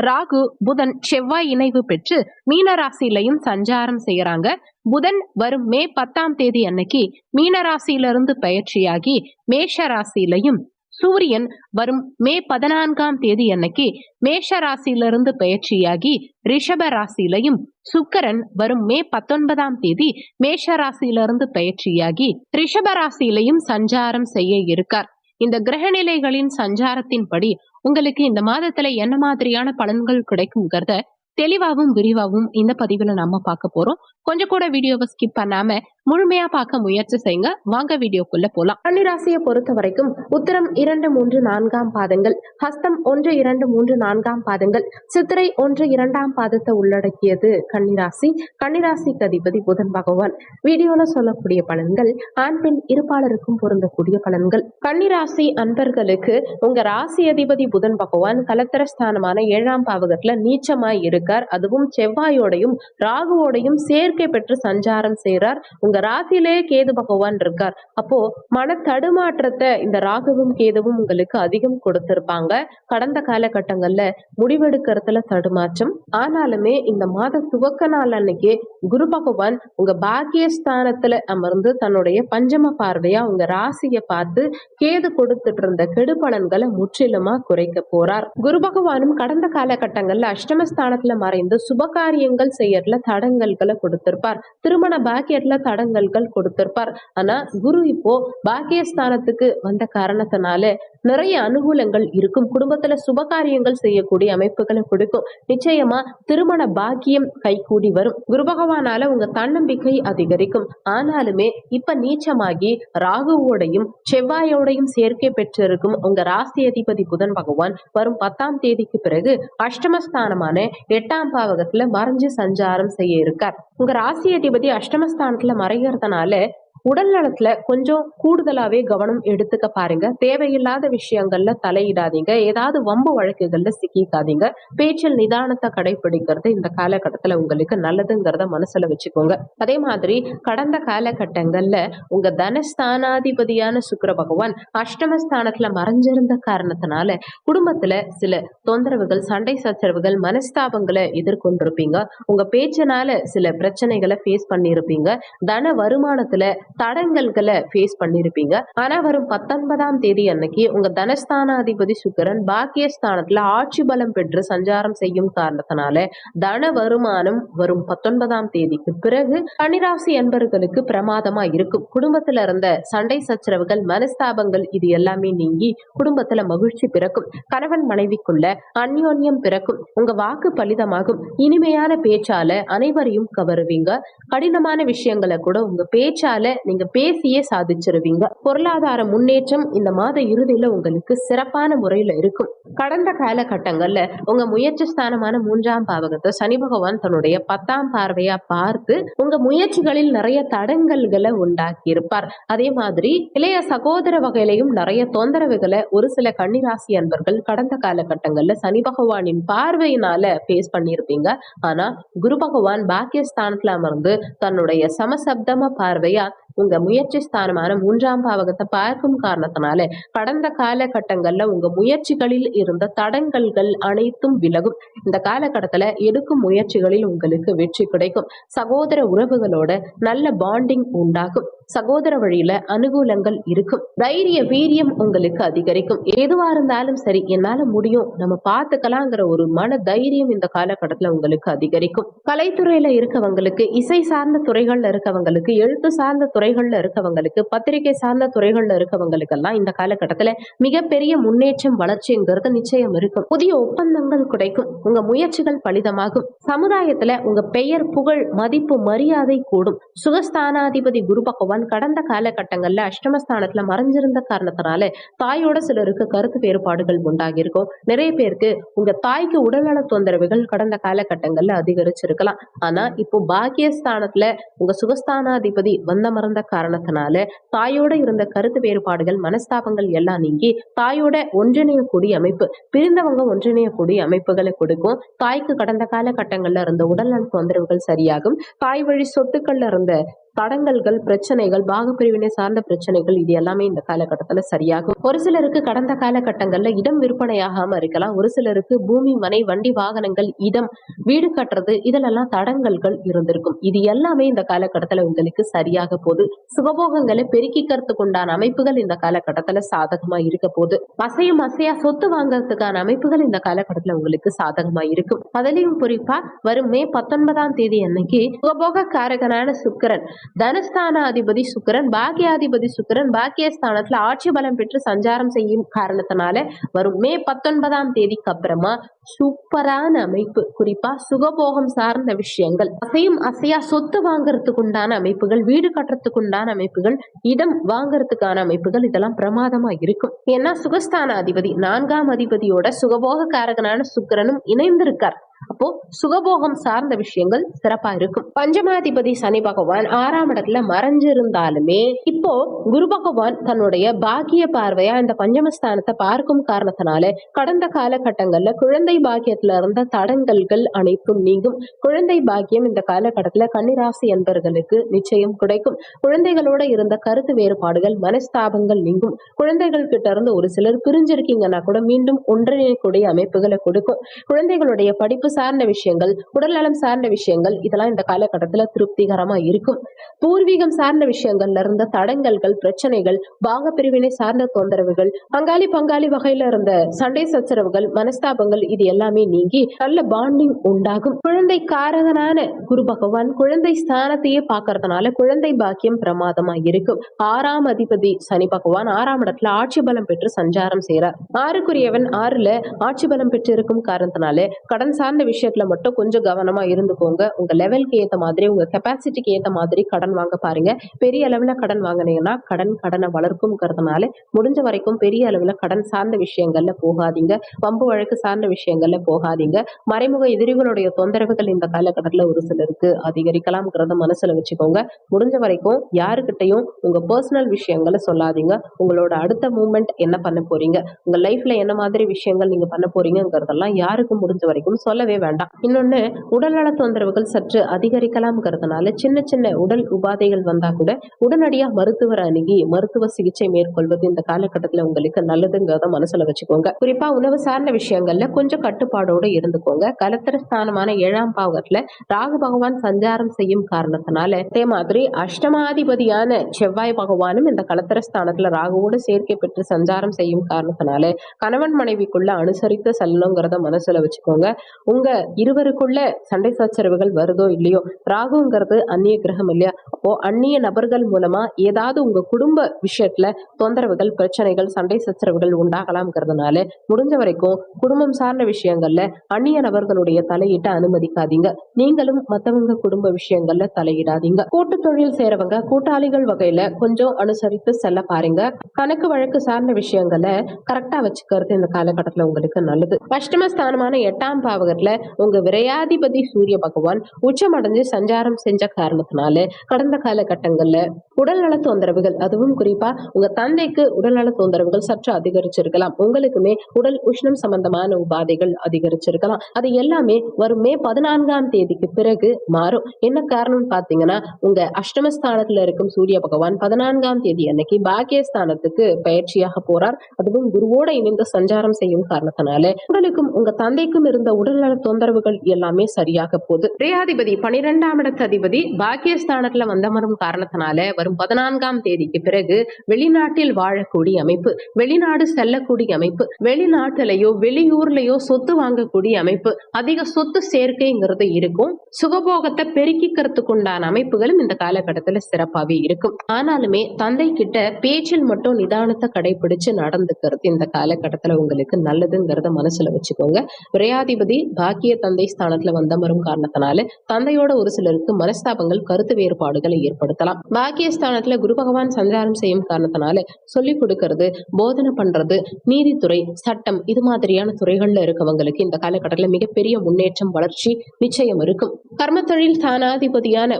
ராகு புதன் செவ்வாய் இணைவு பெற்று மீனராசியிலையும் சஞ்சாரம் செய்யறாங்க புதன் வரும் மே பத்தாம் தேதி அன்னைக்கு மீனராசியிலிருந்து பயிற்சியாகி மேஷ ராசியிலையும் சூரியன் வரும் மே பதினான்காம் தேதி அன்னைக்கு மேஷ ராசியிலிருந்து பயிற்சியாகி ரிஷப ராசியிலையும் சுக்கரன் வரும் மே பத்தொன்பதாம் தேதி மேஷ ராசியிலிருந்து பயிற்சியாகி ரிஷப ராசியிலையும் சஞ்சாரம் செய்ய இருக்கார். இந்த கிரகநிலைகளின் சஞ்சாரத்தின்படி உங்களுக்கு இந்த மாதத்துல என்ன மாதிரியான பலன்கள் கிடைக்குங்கிறத தெளிவாகவும் விரிவாகவும் இந்த பதிவுல நம்ம பார்க்க போறோம். கொஞ்சம் கூட வீடியோவை ஸ்கிப் பண்ணாம முழுமையா பார்க்க முயற்சி செய்யுங்க. வாங்க வீடியோக்குள்ள போலாம். கன்னிராசியை பொறுத்த வரைக்கும் உத்தரம் இரண்டு மூன்று நான்காம் பாதங்கள். ஹஸ்தம் ஒன்று இரண்டு மூன்று நான்காம் பாதங்கள். சித்திரை ஒன்று இரண்டாம் பாதத்தை உள்ளடக்கியது கன்னிராசி கன்னிராசிக்கு அதிபதி புதன் பகவான். வீடியோல சொல்லக்கூடிய பலன்கள் ஆண் பெண் இருப்பாளருக்கும் பொருந்தக்கூடிய பலன்கள். கன்னிராசி அன்பர்களுக்கு உங்க ராசி அதிபதி புதன் பகவான் கலத்திரஸ்தானமான ஏழாம் பாவகத்துல நீச்சமாய் இருக்கார். அதுவும் செவ்வாயோடையும் ராகுவோடையும் சேர்க்கை பெற்று சஞ்சாரம் செய்கிறார் உங்க ராசியிலே கேது பகவான் இருக்கார். அப்போ மன தடுமாற்றத்தை இந்த ராகுவும் கேதுவும் உங்களுக்கு அதிகம் கொடுத்திருப்பாங்க. கடந்த காலகட்டங்கள்ல முடிவெடுக்கிறதுல தடுமாற்றம். ஆனாலுமே இந்த மாத துவக்க நாள் அன்னைக்கு குரு பகவான் உங்க பாக்கியஸ்தானத்துல அமர்ந்து தன்னுடைய பஞ்சம பார்வையா உங்க ராசியை பார்த்து கேது கொடுத்துட்டு இருந்த கெடு பலன்களை முற்றிலுமா குறைக்க போறார். குரு பகவானும் கடந்த காலகட்டங்கள்ல அஷ்டமஸ்தானத்துல மறைந்து சுபகாரியங்கள் செய்யறதுல தடங்கல்களை கொடுத்திருப்பார். திருமண பாக்கியத்துல தடங்கல்கள் கொடுத்திருப்பார். ஆனா குரு இப்போ பாக்கியஸ்தானத்துக்கு வந்த காரணத்தினால நிறைய அனுகூலங்கள் இருக்கும். குடும்பத்துல சுபகாரியங்கள் செய்யக்கூடிய அமைப்புகளை கொடுக்கும். நிச்சயமா திருமண பாக்கியம் கைகூடி வரும். குரு பகவானால உங்க தன்னம்பிக்கை அதிகரிக்கும். ஆனாலுமே இப்ப நீச்சமாகி ராகுவோடையும் செவ்வாயோடையும் சேர்க்கை பெற்றிருக்கும் உங்க ராசி அதிபதி புதன் பகவான் வரும் பத்தாம் தேதிக்கு பிறகு அஷ்டமஸ்தானமான எட்டாம் பாவகத்துல மறைஞ்சு சஞ்சாரம் செய்ய இருக்கார். உங்க ராசி அதிபதி அஷ்டமஸ்தானத்துல மறைகிறதுனால உடல் நலத்துல கொஞ்சம் கூடுதலாவே கவனம் எடுத்துக்க பாருங்க. தேவையில்லாத விஷயங்கள்ல தலையிடாதீங்க. ஏதாவது வம்பு வழக்குகள்ல சிக்கிக்காதீங்க. பேச்சில் நிதானத்தை கடைபிடிக்கிறது இந்த காலகட்டத்துல உங்களுக்கு நல்லதுங்கிறத மனசுல வச்சுக்கோங்க. அதே மாதிரி கடந்த காலகட்டங்கள்ல உங்க தனஸ்தானாதிபதியான சுக்கர பகவான் அஷ்டமஸ்தானத்துல மறைஞ்சிருந்த காரணத்தினால குடும்பத்துல சில தொந்தரவுகள் சண்டை சச்சரவுகள் மனஸ்தாபங்களை எதிர்கொண்டிருப்பீங்க. உங்க பேச்சினால சில பிரச்சனைகளை ஃபேஸ் பண்ணியிருப்பீங்க. தன வருமானத்துல தடங்கல்களை ஃபேஸ் பண்ணிருப்பீங்க. ஆனா வரும் பத்தொன்பதாம் தேதி அன்னைக்கு உங்க தனஸ்தானாதிபதி சுக்கரன் பாக்கியஸ்தானத்துல ஆட்சி பலம் பெற்று சஞ்சாரம் செய்யும் காரணத்தினால தன வருமானம் வரும் பத்தொன்பதாம் தேதிக்கு பிறகு கன்னிராசி என்பர்களுக்கு பிரமாதமா இருக்கும். குடும்பத்துல இருந்த சண்டை சச்சரவுகள் மனஸ்தாபங்கள் இது எல்லாமே நீங்கி குடும்பத்துல மகிழ்ச்சி பிறக்கும். கணவன் மனைவிக்குள்ள அந்யோன்யம் பிறக்கும். உங்க வாக்கு பலிதமாகும். இனிமையான பேச்சால அனைவரையும் கவருவீங்க. கடினமான விஷயங்களை கூட உங்க பேச்சால நீங்க பேசியே சாதிச்சிருவீங்க. பொருளாதார முன்னேற்றம் இந்த மாத இறுதியில உங்களுக்கு சிறப்பான முறையில இருக்கும். கடந்த காலகட்டங்கள்ல உங்க முயற்சி ஸ்தானமான மூன்றாம் பாவகத்தை சனி பகவான் தன்னுடைய பத்தாம் பார்வையா பார்த்து உங்க முயற்சிகளில் நிறைய தடங்கல்களை உண்டாக்கி இருப்பார் அதே மாதிரி இளைய சகோதர வகையிலையும் நிறைய தொந்தரவுகளை ஒரு சில கன்னிராசி அன்பர்கள் கடந்த காலகட்டங்கள்ல சனி பகவானின் பார்வையினால ஃபேஸ் பண்ணியிருப்பீங்க. ஆனா குரு பகவான் பாக்கியஸ்தானத்தில் அமர்ந்து தன்னுடைய சமசப்தம பார்வையா உங்க முயற்சி ஸ்தானமான மூன்றாம் பாவகத்தை பார்க்கும் காரணத்தினால கடந்த காலகட்டங்கள்ல உங்க முயற்சிகளில் இருந்த தடங்கல்கள் அனைத்தும் விலகும். இந்த காலகட்டத்துல எடுக்கும் முயற்சிகளில் உங்களுக்கு வெற்றி கிடைக்கும். சகோதர உறவுகளோட நல்ல பாண்டிங் உண்டாகும். சகோதர வழியில அனுகூலங்கள் இருக்கும். தைரிய வீரியம் உங்களுக்கு அதிகரிக்கும். எதுவா இருந்தாலும் சரி என்னால முடியும். நம்ம பார்த்துக்கலாங்கிற ஒரு மன தைரியம் இந்த காலகட்டத்துல உங்களுக்கு அதிகரிக்கும். கலைத்துறையில இருக்கவங்களுக்கு இசை சார்ந்த துறைகள்ல இருக்கவங்களுக்கு எழுத்து சார்ந்த துறைகள்ல இருக்கவங்களுக்கு பத்திரிகை சார்ந்த துறைகள்ல இருக்கவங்களுக்கெல்லாம் இந்த காலகட்டத்துல மிகப்பெரிய முன்னேற்றம் வளர்ச்சிங்கிறது நிச்சயம் இருக்கும். புதிய ஒப்பந்தங்கள் கிடைக்கும். உங்க முயற்சிகள் பலிதமாகும். சமுதாயத்துல உங்க பெயர் புகழ் மதிப்பு மரியாதை கூடும். சுகஸ்தானாதிபதி குரு பகவான் கடந்த காலகட்டங்கள்ல அஷ்டமஸ்தானத்துல மறைஞ்சிருந்த காரணத்தினால தாயோட சிலருக்கு கருத்து வேறுபாடுகள் உண்டாகியிருக்கும். நிறைய பேருக்கு உங்க தாய்க்கு உடல்நல தொந்தரவுகள் கடந்த காலகட்டங்கள்ல அதிகரிச்சிருக்கலாம். ஆனா இப்போ பாக்கியஸ்தானத்துல உங்க சுகஸ்தானாதிபதி வந்தமர்ந்து வந்த காரணத்தினால தாயோட இருந்த கருத்து வேறுபாடுகள் மனஸ்தாபங்கள் எல்லாம் நீங்கி தாயோட ஒன்றிணையக்கூடிய அமைப்பு பிரிந்தவங்க ஒன்றிணையக்கூடிய அமைப்புகளை கொடுக்கும். தாய்க்கு கடந்த காலகட்டங்கள்ல இருந்த உடல்நல தொந்தரவுகள் சரியாகும். தாய் வழி சொத்துக்கள்ல இருந்த தடங்கல்கள் பிரச்சனைகள் பாகப்பிரிவினை சார்ந்த பிரச்சனைகள் இது எல்லாமே இந்த காலகட்டத்துல சரியாகும். ஒரு சிலருக்கு கடந்த காலகட்டங்கள்ல இடம் விற்பனையாகாம இருக்கலாம். ஒரு சிலருக்கு பூமி மனை வண்டி வாகனங்கள் இடம் வீடு கட்டுறது இதிலெல்லாம் தடங்கல்கள் இருந்திருக்கும். இது எல்லாமே இந்த காலகட்டத்துல உங்களுக்கு சரியாக போகுது. சுகபோகங்களை பெருக்கிக்கிறதுக்கு உண்டான அமைப்புகள் இந்த காலகட்டத்துல சாதகமா இருக்க போகுது. அசையும் அசையா சொத்து வாங்குறதுக்கான அமைப்புகள் இந்த காலகட்டத்துல உங்களுக்கு சாதகமா இருக்கும். அதுலயும் குறிப்பா வரும் மே பத்தொன்பதாம் தேதி அன்னைக்கு சுகபோக காரகனான சுக்கிரன் தனஸ்தானாதிபதி சுக்கிரன் பாக்கியாதிபதி சுக்கிரன் பாக்கியஸ்தானத்துல ஆட்சி பலம் பெற்று சஞ்சாரம் செய்யும் காரணத்தினால வரும் மே பத்தொன்பதாம் தேதிக்கு அப்புறமா சூப்பரான அமைப்பு குறிப்பா சுகபோகம் சார்ந்த விஷயங்கள் அசையும் அசையா சொத்து வாங்குறதுக்கு உண்டான அமைப்புகள் வீடு கட்டுறதுக்கு உண்டான அமைப்புகள் இடம் வாங்குறதுக்கான அமைப்புகள் இதெல்லாம் பிரமாதமா இருக்கும். ஏன்னா சுகஸ்தான அதிபதி நான்காம் அதிபதியோட சுகபோக காரகனான சுக்கிரனும் இணைந்திருக்கார். அப்போ சுகபோகம் சார்ந்த விஷயங்கள் சிறப்பா இருக்கும். பஞ்சமாதிபதி சனி பகவான் ஆறாம் இடத்துல மறைஞ்சிருந்தாலுமே இப்போ குரு பகவான் தன்னுடைய பாக்கிய பார்வையா இந்த பஞ்சமஸ்தானத்தை பார்க்கும் காரணத்தினால கடந்த காலகட்டங்கள்ல குழந்தை பாக்கியத்துல இருந்த தடங்கல்கள் அனைத்தும் நீங்கும். குழந்தை பாக்கியம் இந்த காலகட்டத்துல கன்னிராசி என்பர்களுக்கு நிச்சயம் கிடைக்கும். குழந்தைகளோட இருந்த கருத்து வேறுபாடுகள் மனஸ்தாபங்கள் நீங்கும். குழந்தைகள் கிட்ட இருந்து ஒரு சிலர் பிரிஞ்சிருக்கீங்கன்னா கூட மீண்டும் ஒன்றிணையக்கூடிய அமைப்புகளை கொடுக்கும். குழந்தைகளுடைய படிப்பு சார்ந்த விஷயங்கள் உடல்நலம் சார்ந்த விஷயங்கள் இதெல்லாம் இந்த காலகட்டத்தில் திருப்திகரமாக இருக்கும். பூர்வீகம் சார்ந்த விஷயங்கள்ல இருந்த தடங்கல்கள் பிரச்சனைகள் பாக பிரிவினை சார்ந்த தொந்தரவுகள் பங்காளி பங்காளி வகையில இருந்த சண்டை சச்சரவுகள் மனஸ்தாபங்கள் இது எல்லாமே நீங்கி நல்ல பாண்டிங் உண்டாகும். குழந்தை காரகனான குரு பகவான் குழந்தை ஸ்தானத்தையே பார்க்கறதுனால குழந்தை பாக்கியம் பிரமாதமா இருக்கும். ஆறாம் அதிபதி சனி பகவான் ஆறாம் இடத்துல ஆட்சி பலம் பெற்று சஞ்சாரம் செய்கிறார் ஆறுக்குரியவன் ஆறுல ஆட்சி பலம் பெற்று இருக்கும் காரணத்தினால கடன் சார்ந்த விஷயத்துல மட்டும் கொஞ்சம் கவனமா இருந்துக்கோங்க. உங்க லெவலுக்கு ஏத்த மாதிரி உங்க கெப்பாசிட்டிக்கு ஏத்த மாதிரி கடன் வாங்க பாருங்க. பெரிய அளவுல கடன் வாங்கினீங்கன்னா கடன் கடனை வளர்க்கும்ங்கிறதுனால முடிஞ்ச வரைக்கும் பெரிய அளவுல கடன் சார்ந்த விஷயங்கள்ல போகாதீங்க. வம்பு வழக்கு சார்ந்த விஷயங்கள்ல போகாதீங்க. மறைமுக எதிரிகளுடைய தொந்தரவுகள் இந்த காலகட்டத்துல ஒரு சிலருக்கு அதிகரிக்கலாம்ங்கிறத மனசுல வச்சுக்கோங்க. முடிஞ்ச வரைக்கும் யாருக்கிட்டையும் உங்க பர்சனல் விஷயங்களை சொல்லாதீங்க. உங்களோட அடுத்த மூமெண்ட் என்ன பண்ண போறீங்க? உங்க லைஃப்ல என்ன மாதிரி விஷயங்கள் நீங்க பண்ண போறீங்கிறதெல்லாம் யாருக்கும் முடிஞ்ச வரைக்கும் சொல்ல சொல்லவே வேண்டாம். இன்னொன்று உடல்நல தொந்தரவுகள் சற்று அதிகரிக்கலாம்ங்கிறதுனால சின்ன சின்ன உடல் உபாதைகள் வந்தால் கூட உடனடியாக மருத்துவரை அணுகி மருத்துவ சிகிச்சை மேற்கொள்வது இந்த காலகட்டத்தில் உங்களுக்கு நல்லதுங்கிறத மனசுல வச்சுக்கோங்க. குறிப்பா உணவு சார்ந்த விஷயங்கள்ல கொஞ்சம் கட்டுப்பாடோடு இருந்துக்கோங்க. கலத்திர ஸ்தானமான ஏழாம் பாவத்துல ராகு பகவான் சஞ்சாரம் செய்யும் காரணத்தினால அதே மாதிரி அஷ்டமாதிபதியான செவ்வாய் பகவானும் இந்த கலத்திர ஸ்தானத்துல ராகுவோடு சேர்க்கை பெற்று சஞ்சாரம் செய்யும் காரணத்தினால கணவன் மனைவிக்குள்ள அனுசரித்து செல்லணுங்கிறத மனசுல வச்சுக்கோங்க. உங்க இருவருக்குள்ள சண்டை சச்சரவுகள் வருதோ இல்லையோ? ராகுங்கிறது அந்நிய கிரகம் இல்லையா? அப்போ அந்நிய நபர்கள் மூலமா ஏதாவது உங்க குடும்ப விஷயத்துல தொந்தரவுகள் பிரச்சனைகள் சண்டை சச்சரவுகள் உண்டாகலாம்ங்கிறதுனால முடிஞ்ச வரைக்கும் குடும்பம் சார்ந்த விஷயங்கள்ல அந்நிய நபர்களுடைய தலையீட்டை அனுமதிக்காதீங்க. நீங்களும் மத்தவங்க குடும்ப விஷயங்கள்ல தலையிடாதீங்க. கூட்டு தொழில் சேரவங்க கூட்டாளிகள் வகையில கொஞ்சம் அனுசரித்து செல்ல பாருங்க. கணக்கு வழக்கு சார்ந்த விஷயங்களை கரெக்டா வச்சுக்கிறது இந்த காலகட்டத்துல உங்களுக்கு நல்லது. அஷ்டமஸ்தானமான எட்டாம் பாவகத்துல உங்க விரையாதிபதி சூரிய பகவான் உச்சமடைஞ்சு சஞ்சாரம் செஞ்ச காரணத்தினால கடந்த காலகட்டங்கள்ல உடல்நல தொந்தரவுகள் அதுவும் குறிப்பா உங்க தந்தைக்கு உடல்நல தொந்தரவுகள் சற்று அதிகரிச்சிருக்கலாம். உங்களுக்குமே உடல் உஷ்ணம் சம்பந்தமான உபாதைகள் அதிகரிச்சிருக்கலாம். அது எல்லாமே வரும் மே பதினான்காம் தேதிக்கு பிறகு மாறும். என்ன காரணம் பாத்தீங்கன்னா உங்க அஷ்டமஸ்தானத்துல இருக்கும் சூரிய பகவான் பதினான்காம் தேதி அன்னைக்கு பாக்கியஸ்தானத்துக்கு பயிற்சியாக போறார். அதுவும் குருவோட இணைந்து சஞ்சாரம் செய்யும் காரணத்தினால உங்களுக்கும் உங்க தந்தைக்கும் இருந்த உடல்நல தொந்தரவுகள் எல்லாமே சரியாக போகுது. ரேயாதிபதி பனிரெண்டாம் இடத்து அதிபதி பாக்கியஸ்தானத்துல வந்தமரும் காரணத்தினால வரும் பதினான்காம் தேதிக்கு பிறகு வெளிநாட்டில் வாழக்கூடிய அமைப்பு வெளிநாடு செல்லக்கூடிய அமைப்பு வெளிநாட்டிலேயோ வெளியூர்லயோ சொத்து வாங்கக்கூடிய அமைப்பு அதிக சொத்து சேர்க்கைங்கிறது இருக்கும். சுகபோகத்தை பெருக்கிக்கிறதுக்கு உண்டான அமைப்புகளும் இந்த காலகட்டத்துல சிறப்பாவே இருக்கும். ஆனாலுமே தந்தை கிட்ட பேச்சில் மட்டும் நிதானத்தை கடைபிடிச்சு நடந்துக்கிறது இந்த காலகட்டத்துல உங்களுக்கு நல்லதுங்கிறத மனசுல வச்சுக்கோங்க. விரையாதிபதி பாக்கிய தந்தை ஸ்தானத்துல வந்தமரும் காரணத்தினால தந்தையோட ஒரு சிலருக்கு மனஸ்தாபங்கள் கருத்து வேறுபாடுகளை ஏற்படுத்தலாம். பாக்கிய ஸ்தானத்துல குரு பகவான் சஞ்சாரம் செய்யும் காரணத்தினால சொல்லிக் கொடுக்கறது போதனை பண்றது நீதித்துறை சட்டம் இது மாதிரியான துறைகள்ல இருக்கவங்களுக்கு இந்த காலகட்டத்தில் மிகப்பெரிய முன்னேற்றம் வளர்ச்சி நிச்சயம் இருக்கும். கர்ம தொழில்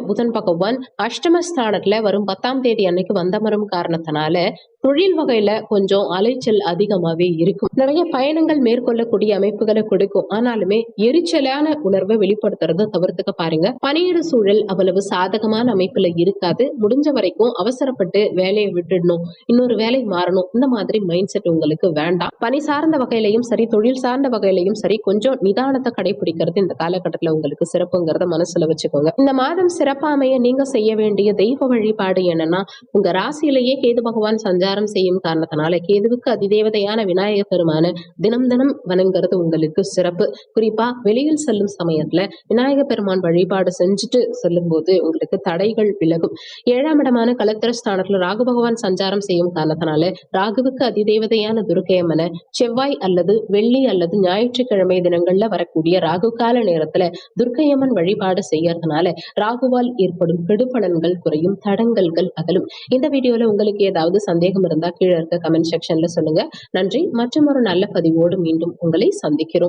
புதன் பகவான் அஷ்டமஸ்தானத்துல வரும் பத்தாம் தேதி அன்னைக்கு வந்தமரும் காரணத்தினால தொழில் வகையில கொஞ்சம் அலைச்சல் அதிகமாவே இருக்கும். நிறைய பயணங்கள் மேற்கொள்ளக்கூடிய அமைப்புகளை கொடுக்கும். ஆனாலுமே எரிச்சலான உணர்வை வெளிப்படுத்துறத தவிர்த்துக்க பாருங்க. பணியிட சூழல் அவ்வளவு சாதகமான அமைப்புல இருக்காது. முடிஞ்ச வரைக்கும் அவசரப்பட்டு வேலையை விட்டுடணும். இன்னொரு வேலை மாறணும். இந்த மாதிரி மைண்ட் செட் உங்களுக்கு வேண்டாம். பணி சார்ந்த வகையிலையும் சரி தொழில் சார்ந்த வகையிலையும் சரி கொஞ்சம் நிதானத்தை கடைபிடிக்கிறது இந்த காலகட்டத்துல உங்களுக்கு சிறப்புங்கிறத மனசுல வச்சுக்கோங்க. இந்த மாதம் சிறப்பாமைய நீங்க செய்ய வேண்டிய தெய்வ வழிபாடு என்னன்னா உங்க ராசியிலேயே கேது பகவான் சஞ்சாரம் செய்யும் காரணத்தினால கேதுவுக்கு அதிதேவதையான விநாயக பெருமான தினம் தினம் வணங்குறது உங்களுக்கு சிறப்பு. குறிப்பா வெளியில் செல்லும் சமயத்துல விநாயக பெருமான் வழிபாடு செஞ்சுட்டு செல்லும் போது உங்களுக்கு தடைகள் விலகும். ஏழாம் இடமான கலத்திர ஸ்தானத்துல ராகு பகவான் சஞ்சாரம் செய்யும் காரணத்தினால ராகுவுக்கு அதிதேவதையான துர்க்கையம்மனை செவ்வாய் அல்லது வெள்ளி அல்லது ஞாயிற்றுக்கிழமை தினங்கள்ல வரக்கூடிய ராகு கால நேரத்துல துர்க்கையம்மன் வழிபாடு செய்யறதுனால ராகுவால் ஏற்படும் கெடுபலன்கள் குறையும் தடங்கல்கள் அகலும். இந்த வீடியோல உங்களுக்கு ஏதாவது சந்தேகம் சந்தேகம் இருந்தா கீழே இருக்க கமெண்ட் செக்ஷன்ல சொல்லுங்க. நன்றி. மற்றும் ஒரு நல்ல பதிவோடு மீண்டும் உங்களை சந்திக்கிறோம்.